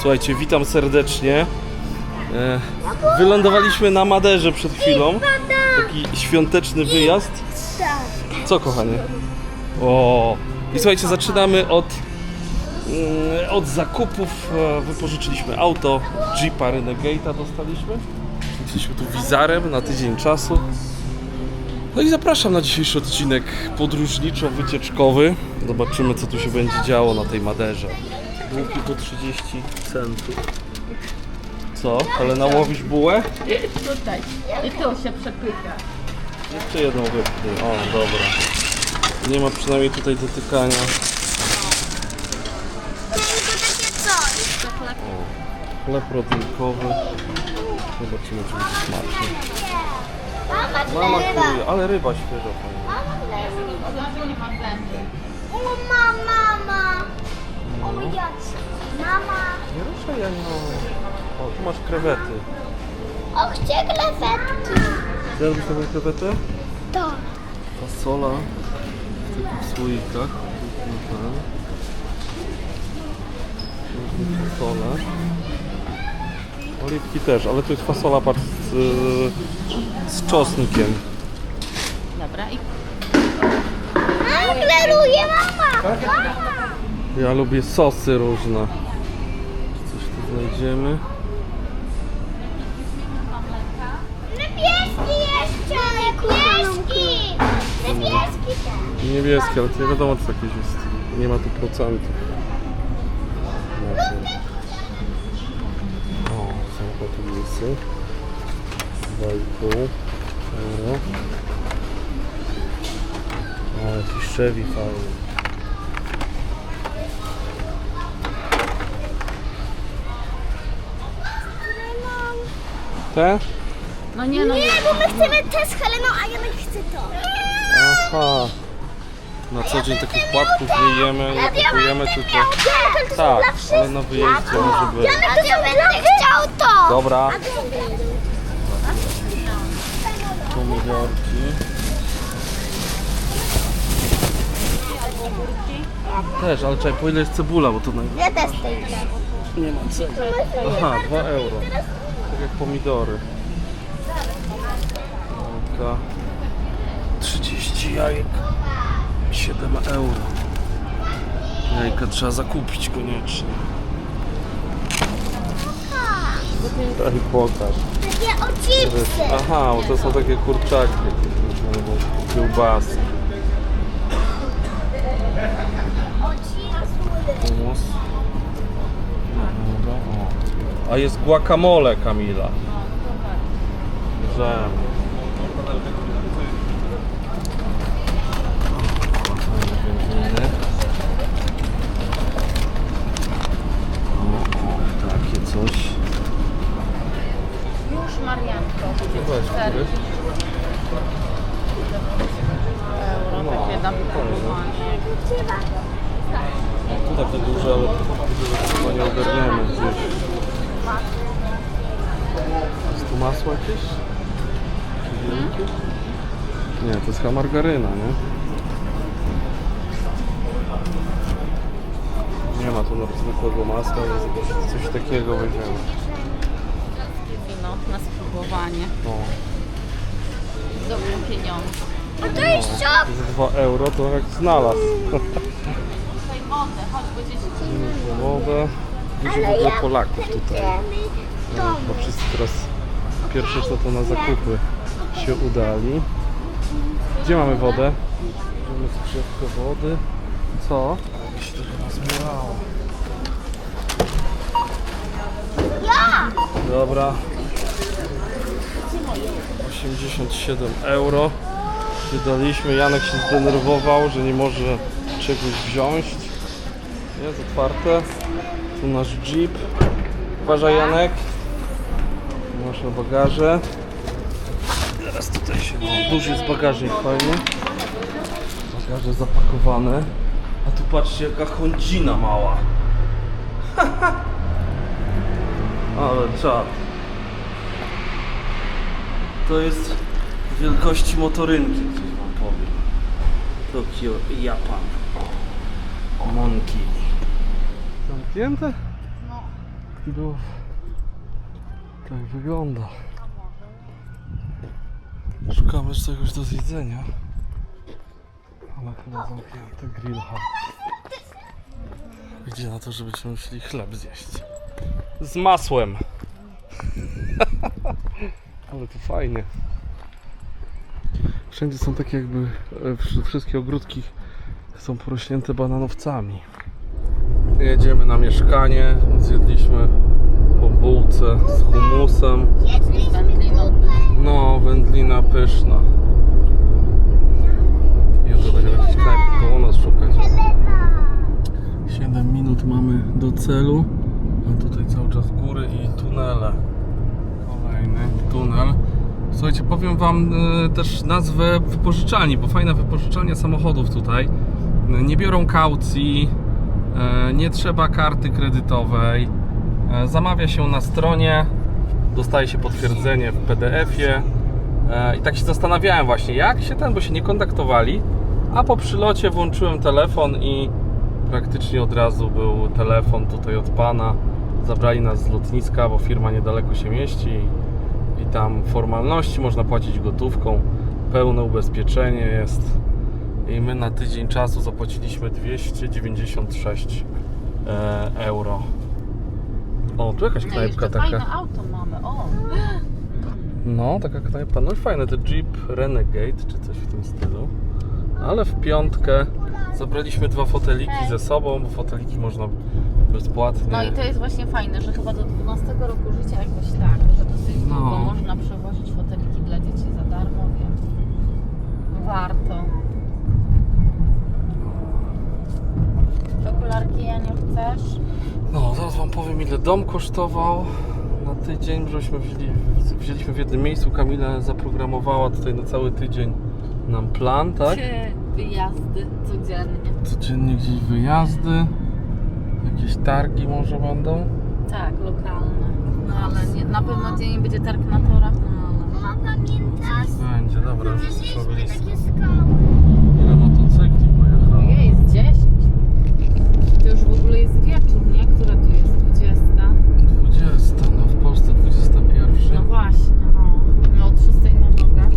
Słuchajcie, witam serdecznie. E, Wylądowaliśmy na Maderze przed chwilą. Taki świąteczny wyjazd. Co kochanie? O! I słuchajcie, zaczynamy od, mm, od zakupów. E, Wypożyczyliśmy auto, Jeepa Renegade'a dostaliśmy. Jesteśmy tu wizarem na tydzień czasu. No i zapraszam na dzisiejszy odcinek podróżniczo-wycieczkowy. Zobaczymy, co tu się będzie działo na tej Maderze. Bułki po 30 centów. Co? Ale nałowisz bułę? Tutaj. I tu się przepycha. Jeszcze jedną wypchnij. O, dobra. Nie ma przynajmniej tutaj dotykania. Tylko takie coś. Chleb rodzinkowy. Zobaczymy, czy będzie smaczny. Mama, Mama kuje, ale ryba świeża zęby. O, mama, mama. O, jak. Mama. Nie ruszaj, Janino. O, tu masz krewety. O, chcę krewetki. Zjadłbyś sobie krewetę? To. Fasola w takich słoikach. Mhm, Fasolę. Oliwki też, ale to jest fasola patrz z, z czosnkiem. Dobra, i A, kleruje mama. Ja lubię sosy różne. Coś tu znajdziemy. Niebieski jeszcze. Niebieski. Niebieski też. Niebieskie, ale to nie wiadomo czy jakieś jest. Nie ma tu procentów. O, są potulisy. 2,5 euro. O, jakiś Chevy fajny. Te? no nie no, Nie, bo my chcemy te z Heleną, a Janek chce to. Aha. Na co dzień takich płatków nie jemy, nie kupujemy tylko... Tak, Tak, ale na wyjeździe może być. Janek to ja będę chciał to. Dobra. Pomidorki. Też, ale czekaj, po ile jest cebula, bo to naj... Ja też tej nie ma cebuli. Aha, 2 euro. Jak pomidory. Jajka. 30 jajek. 7 euro. Jajka trzeba zakupić koniecznie. Daj pokaż. Takie. Aha, bo to są takie kurczaki, kiełbasy. Humus. A jest guacamole, Kamila. O, takie coś. już Marianko. Weź, któryś. Euro, No, takie na fajne. wypróbowanie. Tu takie duże, ale widzę, że chyba nie ogarniemy gdzieś. Jest tu masło jakieś? Wielkie? Nie, to jest chyba margaryna, nie? Nie ma tu nawet zwykłego masła, więc coś takiego weźmiemy. Wino na spróbowanie. No, Z dobrym pieniądzem. A to jest szok. za 2 euro to jak znalazł. Tutaj wodę, chodź, bo dzieci Wodę. Dużo w ogóle Polaków tutaj. To. Bo wszyscy teraz pierwsze co to na zakupy się udali. Gdzie mamy wodę? Mamy skrzynkę wody. Co? Jak się. Dobra. 87 euro. Wydaliśmy. Janek się zdenerwował, że nie może czegoś wziąć. Jest otwarte. Tu nasz jeep. Uważaj Janek. Nasze bagaże. Teraz tutaj się. O, duży jest bagażnik fajny. Bagaże zapakowane. A tu patrzcie jaka Hondzina mała. Ale czad. To jest wielkości motorynki, coś wam powiem. Tokio Japan. Monkey. Zamknięte? No, było... Tak wygląda. Szukamy czegoś do zjedzenia. Ale chyba zamknięty grill hut. Idzie na to, że będziemy musieli chleb zjeść. Z masłem. Ale to fajnie. Wszędzie są takie jakby, e, wsz- wszystkie ogródki są porośnięte bananowcami. Jedziemy na mieszkanie, zjedliśmy po bułce z humusem. No, wędlina pyszna. Jutro będziemy jakiś knajp koło nas szukać. 7 minut mamy do celu. A tutaj cały czas góry i tunele. Kolejny tunel. Słuchajcie, powiem Wam e, też nazwę wypożyczalni, bo fajna wypożyczalnia samochodów tutaj. Nie biorą kaucji, nie trzeba karty kredytowej. E, Zamawia się na stronie, dostaje się potwierdzenie w PDF-ie. E, I tak się zastanawiałem właśnie, jak się ten, bo się nie kontaktowali. A po przylocie włączyłem telefon i praktycznie od razu był telefon tutaj od pana. Zabrali nas z lotniska, bo firma niedaleko się mieści i tam formalności można płacić gotówką. Pełne ubezpieczenie jest. I my na tydzień czasu zapłaciliśmy 296 e, euro. O, tu jakaś knajpka taka. fajne auto mamy, o. No, taka knajpa. No i fajne, te Jeep Renegade, czy coś w tym stylu. Ale w piątkę zabraliśmy dwa foteliki ze sobą, bo foteliki można bezpłatnie. No i to jest właśnie fajne, że chyba do 12 roku życia jakoś tak, że dosyć No. długo można przewozić foteliki dla dzieci za darmo, więc warto. Czekolarki Janiu chcesz? No, zaraz wam powiem ile dom kosztował na tydzień, żeśmy wzięli, wzięliśmy w jednym miejscu. Kamila zaprogramowała tutaj na cały tydzień nam plan, tak? Wyjazdy codziennie. Codziennie gdzieś wyjazdy, jakieś targi może będą. Tak, lokalne. No ale nie, na pewno dzień będzie targ na torach, no ale... Mama, pamiętasz? Będzie, dobra, już blisko. takie skały. Ile motocykli pojechało? Ojej, jest 10. To już w ogóle jest wieczór, nie? Która tu jest? 20. 20, no w Polsce 21. No właśnie, no. My od 6 na nogach.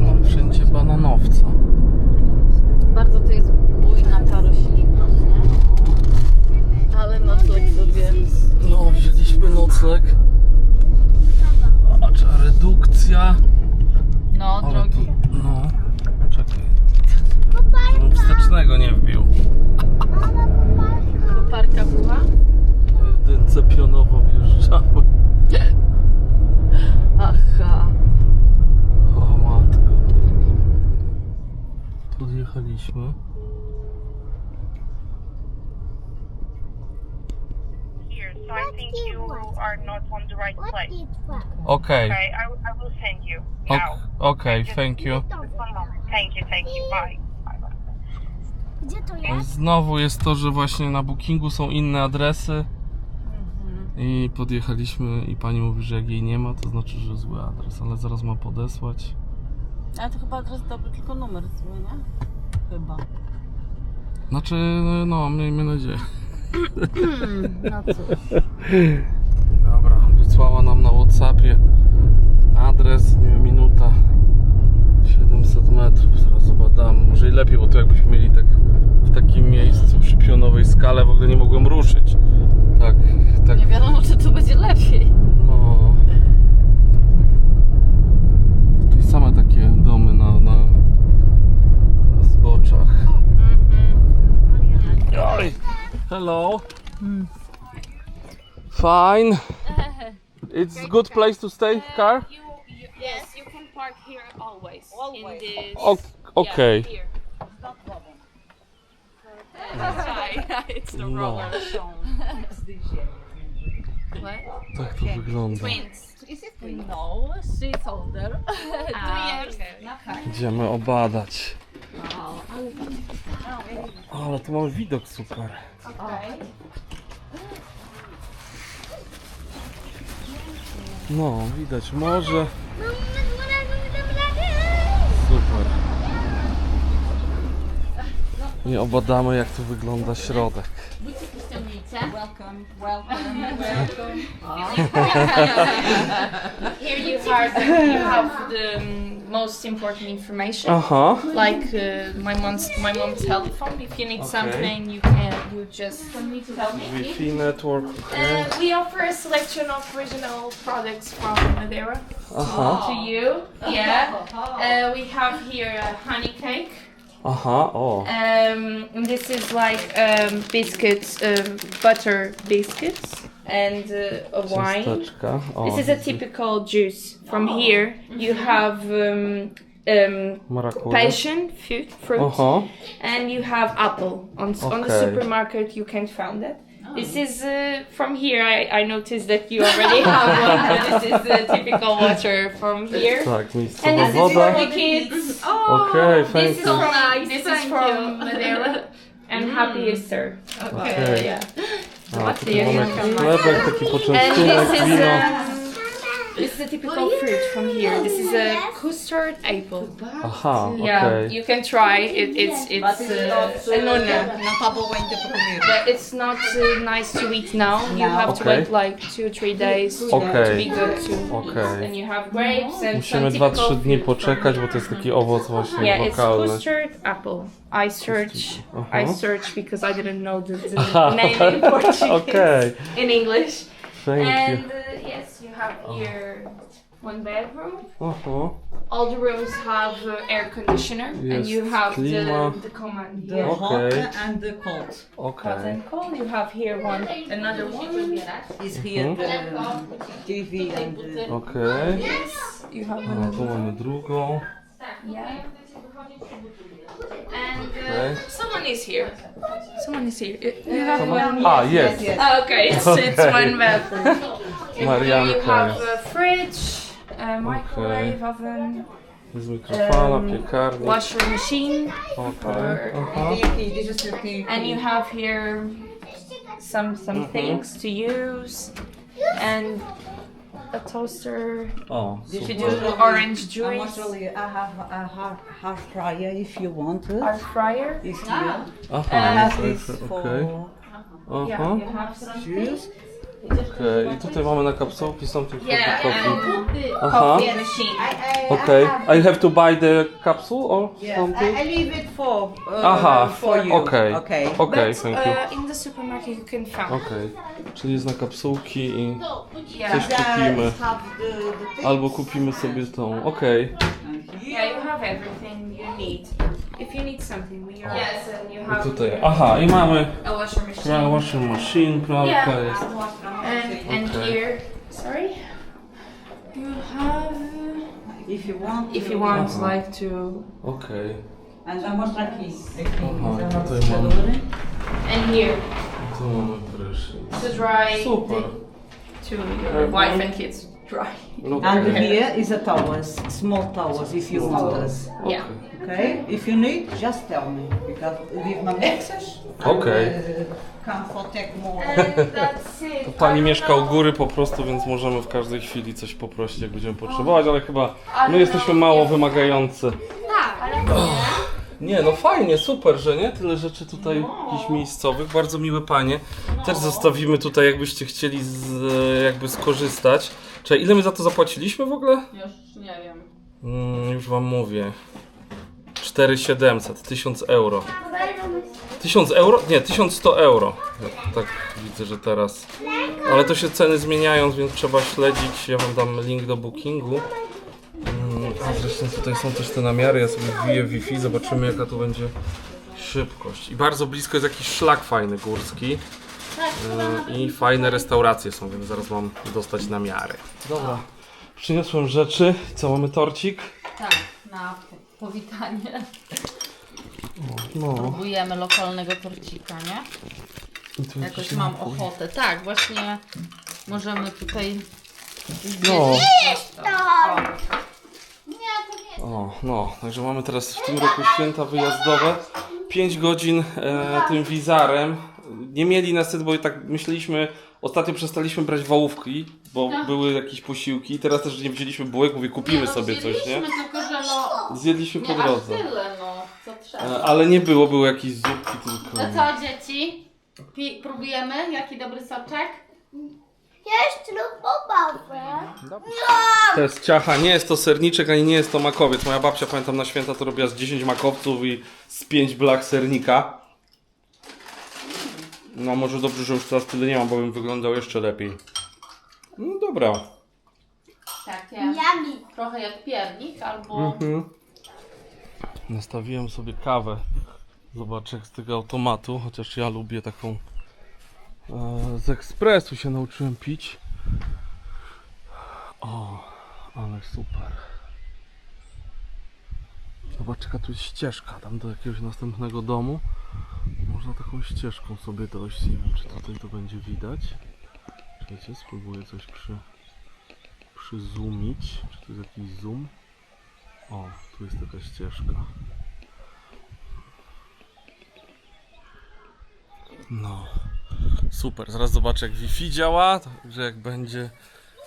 No, wszędzie bananowca. Bardzo to jest bujna ta roślinność, nie? Ale nocleg sobie. No, wzięliśmy nocleg. Patrz, redukcja. No, drogi. tu, no, czekaj. Żebym wstecznego nie wbił. Koparka była? Jedynce pionowo wjeżdżały. Aha. O matko. Podjechaliśmy. here, so I think What you was- are not on the right What place. is Okay, I, I will send you ok- now. okej, thank you. Just one moment. Thank you, thank you. Bye. Bye. bye. Gdzie to jest? Znowu jest to, że właśnie na bookingu są inne adresy. Mhm. I podjechaliśmy i pani mówi, że jak jej nie ma, to znaczy, że zły adres, ale zaraz ma podesłać. Ale to chyba adres dobry, tylko numer zły, nie? Chyba. Znaczy, no, miejmy nadzieję. No cóż. Dobra, wysłała nam na Whatsappie adres, nie wiem, minuta 700 metrów, zaraz zbadamy. Może i lepiej, bo to jakbyśmy mieli tak w takim miejscu przy pionowej skale, w ogóle nie mogłem ruszyć. Tak, tak. Nie wiadomo, czy tu będzie lepiej. No. Tutaj same takie domy na, na, na zboczach. Oj. Hello. Fine. It's good place to stay car? You, you yes, you can park here always. Always. In this. O- okay. Yeah, here. That's right. it's no No. problem. what? Tak to wygląda. Twins. No, she's older. Ah, okay. Idziemy obadać. Ale tu mamy widok super. No, widać morze. Super. I obadamy jak tu wygląda środek. Welcome, welcome, welcome. Here you have you have the um, most important information. Aha. Like uh, my mom's my mom's telephone. If you need Okay. something, you can you just tell me. Wi-Fi network. Okay. Uh, we offer a selection of original products from Madeira Aha. to you. Yeah. Uh, we have here a honey cake. Aha, o. Um, this is like um, biscuits, um, butter biscuits, and uh, a wine. Ciasteczka. O. This is a typical juice. From here, you have um, um, passion fruit, fruit Aha. and you have apple. On, s- on the supermarket, you can't find that. This is uh, from here. I, I noticed that you already have one. but this is the typical water from here. Tak, miejscowa And this is for the kids. Okej, This thank is you. from this is from Madeira. And happy Easter. Okej. Yeah. A, tutaj mamy jakiś chlebek, taki And poczęstunek, this is wino. um, this is a typical fruit from here. This is a custard apple. Aha, okay. Yeah, you can try. It, it's it's uh, a nonna. Não está bom ainda para. But it's not uh, nice to eat now. You have to Okay. wait like two, or three days to, Okay. to be good to Okay. eat. And you have grapes and Musimy some 2-3 typical dni fruit from- poczekać, bo to jest taki owoc właśnie Yeah, it's custard apple. I search. Aha. I search because I didn't know the, the Aha. name in Portuguese. Okej, In English. thank. And uh, you have here one bedroom. Aha. All the rooms have uh, air conditioner, and you have klima. the, the command The here. Okay. hot and the cold. Hot and cold. You have here one, another one. Is here Mhm. the TV and the... Okej. You have A, another tu mamy drugą. Yeah. And Okay. uh, someone is here. Someone is here. You- You have Someone- one. A, jest. Oh, okay, it's, it's one bathroom. And you Marianka have a fridge, a microwave oven, Jest mikrofala, Um, washer machine, Okej. Aha. Tem aqui, deixa eu ver aqui. and you have here some some things to use, and a toaster O, to super. do orange juice. mostro ali. I have a hair, hair fryer if you want it. Our fryer. Is here. I Aha, have jest, this okej. for Yeah, Aha. you have some juice. Okej, i tutaj mamy na kapsułki something for the Yeah, coffee. Aha. coffee machine. I, I, Okay, I have, I have to buy the capsule or something? I, I leave it for, uh, Aha, for you. okay. Okay. Okay, But thank you. uh, in the supermarket you can find. Okej, czyli jest na kapsułki i Yeah. coś kupimy. Albo kupimy sobie tą, okej. Yeah, you have everything you need. If you need something, we are. Yes, and you I have tutaj, aha, i mamy a washer machine. washing machine, pralka Yeah. jest. And and Okay. here, sorry, you have. If you want. If you want, Uh-huh. like to, Okej, And I mostro aqui. Aqui. Aha, já tutaj vai and here tu mamy prysznic. to dry Super. to your wife and kids dry. And Okej, here is a towers, small towers if you want us. Yeah. Okay? If you need, just tell me. Because with my mixers, Okay. I will, uh, come for take more. And that's it. Pani mieszka u góry po prostu, więc możemy w każdej chwili coś poprosić, jak będziemy potrzebować, ale chyba my jesteśmy mało wymagający. Nie, no fajnie, super, że nie? Tyle rzeczy tutaj jakichś miejscowych, bardzo miłe panie. Też zostawimy tutaj, jakbyście chcieli z, jakby skorzystać. Czekaj, ile my za to zapłaciliśmy w ogóle? Już nie wiem. Mm, już wam mówię. 4700, 1000 euro. 1000 euro? Nie, 1100 euro. Ja tak widzę, że teraz. Ale to się ceny zmieniają, więc trzeba śledzić. Ja wam dam link do bookingu. Zresztą tutaj są też te namiary. Ja sobie wbiję Wi-Fi, zobaczymy jaka tu będzie szybkość. I bardzo blisko jest jakiś szlak fajny górski. Yy, I fajne restauracje są, więc zaraz mam dostać namiary. Dobra, przyniosłem rzeczy. Co, mamy torcik? Tak, na po- powitanie. No, Próbujemy lokalnego torcika, nie? i tu Jakoś jakiś mam napój. ochotę. Tak, właśnie możemy tutaj. No. O, O, no, także mamy teraz w tym roku święta wyjazdowe. 5 godzin e, tym wizarem. Nie mieli niestety, bo tak myśleliśmy, ostatnio przestaliśmy brać wałówki, bo były jakieś posiłki. Teraz też nie wzięliśmy bułek, mówię kupimy sobie coś, nie? Zjedliśmy tylko, że no. Zjedliśmy po Nie aż drodze. tyle, no. Co trzeba. E, ale nie było, były jakieś zupki tylko. No co, dzieci? Pi- próbujemy? Jaki dobry soczek? Jeszcze pobawę. To jest ciacha, nie jest to serniczek, ani nie jest to makowiec. Moja babcia, pamiętam, na święta to robiła z 10 makowców i z 5 blach sernika. No może dobrze, że już teraz tyle nie mam, bo bym wyglądał jeszcze lepiej. No dobra. Takie. Yummy. Trochę jak piernik albo... Mhm. Nastawiłem sobie kawę. Zobaczę jak z tego automatu, chociaż ja lubię taką z ekspresu się nauczyłem pić. O, ale super. Zobacz jaka tu jest ścieżka tam do jakiegoś następnego domu. Można taką ścieżką sobie dojść. Nie wiem czy tutaj to będzie widać. Czekajcie, spróbuję coś przy, przyzoomić. Czy to jest jakiś zoom? O, tu jest taka ścieżka. No, super. Zaraz zobaczę jak Wi-Fi działa, także jak będzie,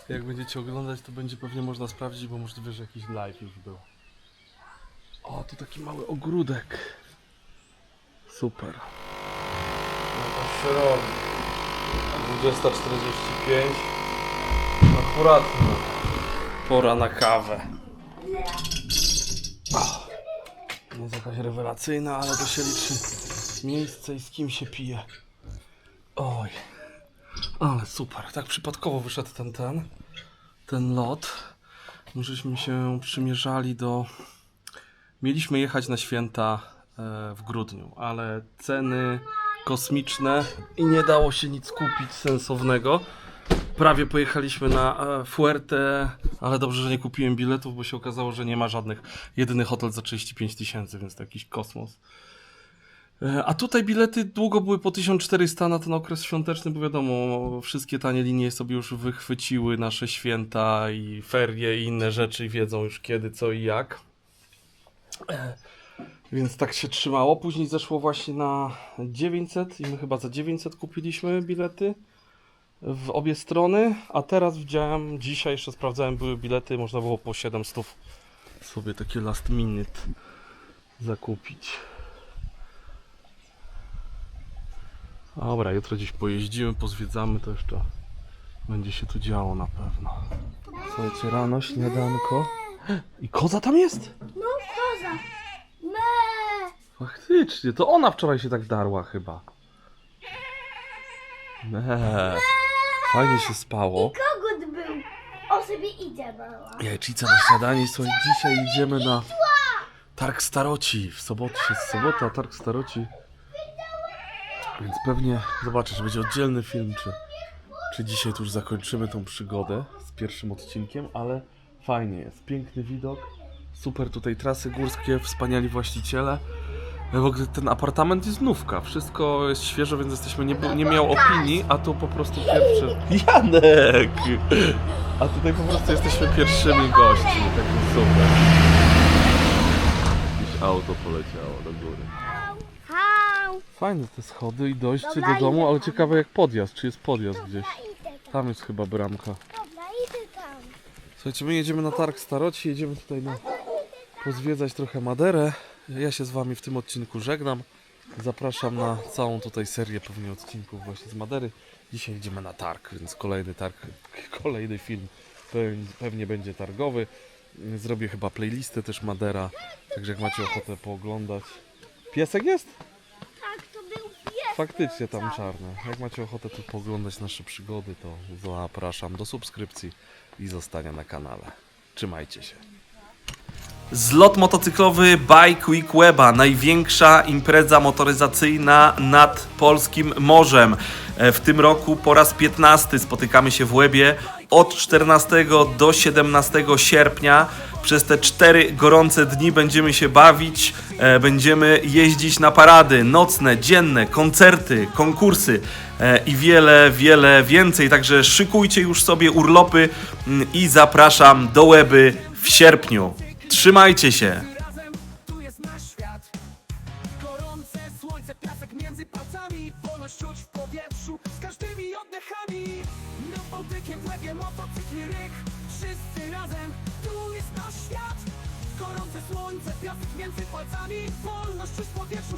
jak będziecie oglądać, to będzie pewnie można sprawdzić, bo możliwe, że jakiś live już był. O, tu taki mały ogródek. Super. No się robi. 20.45. Akurat pora na kawę. Nie jest jakaś rewelacyjna, ale to się liczy miejsce i z kim się pije. Ale super. Tak przypadkowo wyszedł ten ten, ten lot. Żeśmy się przymierzali do... Mieliśmy jechać na święta e, w grudniu, ale ceny kosmiczne i nie dało się nic kupić sensownego. Prawie pojechaliśmy na e, Fuerte, ale dobrze, że nie kupiłem biletów, bo się okazało, że nie ma żadnych. Jedyny hotel za 35 tysięcy, więc to jakiś kosmos. E, A tutaj bilety długo były po 1400 na ten okres świąteczny, bo wiadomo, wszystkie tanie linie sobie już wychwyciły nasze święta i ferie i inne rzeczy i wiedzą już kiedy, co i jak. E, Więc tak się trzymało. Później zeszło właśnie na 900 i my chyba za 900 kupiliśmy bilety w obie strony, a teraz widziałem, dzisiaj jeszcze sprawdzałem, były bilety, można było po 700 sobie takie last minute zakupić. Dobra, jutro gdzieś pojeździmy, pozwiedzamy, to jeszcze będzie się tu działo na pewno. Słuchajcie, rano śniadanko. I koza tam jest? No koza. Me. Faktycznie, to ona wczoraj się tak darła chyba. Me. Fajnie się spało. Kogut był. O sobie idzie mała. Jajczyca na śniadanie. Słuchaj, dzisiaj idziemy na Targ Staroci. W sobotę jest sobota, Targ Staroci. Więc pewnie zobaczysz, będzie oddzielny film, czy, czy dzisiaj już zakończymy tą przygodę z pierwszym odcinkiem, ale fajnie jest. Piękny widok, super tutaj trasy górskie, wspaniali właściciele. W ogóle ten apartament jest nówka, wszystko jest świeże, więc jesteśmy nie, nie miał opinii, a tu po prostu pierwszy... Janek! A tutaj po prostu jesteśmy pierwszymi gośćmi, także super. Jakieś auto poleciało do góry. Fajne te schody i dojście Dobra, do domu, idę ale tam. ciekawe jak podjazd, czy jest podjazd gdzieś. Idę tam. Tam jest chyba bramka. Dobra, idę tam. Słuchajcie, my jedziemy na targ Staroci, jedziemy tutaj na pozwiedzać trochę Maderę. Ja się z wami w tym odcinku żegnam. Zapraszam na całą tutaj serię pewnie odcinków właśnie z Madery. Dzisiaj idziemy na targ, więc kolejny targ, kolejny film pew- pewnie będzie targowy. Zrobię chyba playlistę też Madera, także jak macie ochotę pooglądać. Piesek jest? Tak, to był pies. Faktycznie tam czarne. Jak macie ochotę tu poglądać nasze przygody, to zapraszam do subskrypcji i zostania na kanale. Trzymajcie się. Zlot motocyklowy Bike Week Weba, największa impreza motoryzacyjna nad polskim morzem. E, W tym roku po raz 15 spotykamy się w Łebie od 14 do 17 sierpnia. Przez te cztery gorące dni będziemy się bawić, e, będziemy jeździć na parady nocne, dzienne, koncerty, konkursy e, i wiele, wiele więcej. Także szykujcie już sobie urlopy mm, i zapraszam do Łeby w sierpniu. Trzymajcie się! tu jest nasz świat. Gorące słońce, piasek między palcami. Wolność czuć w powietrzu z oddechami. Łebie motocykli ryk. Wszyscy razem, tu jest świat. Gorące słońce, piasek między palcami. Wolność czuć w powietrzu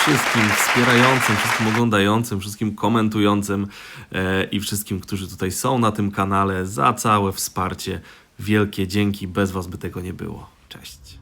Wszystkim wspierającym, wszystkim oglądającym, wszystkim komentującym e, i wszystkim, którzy tutaj są na tym kanale za całe wsparcie. Wielkie dzięki, bez Was by tego nie było. Cześć.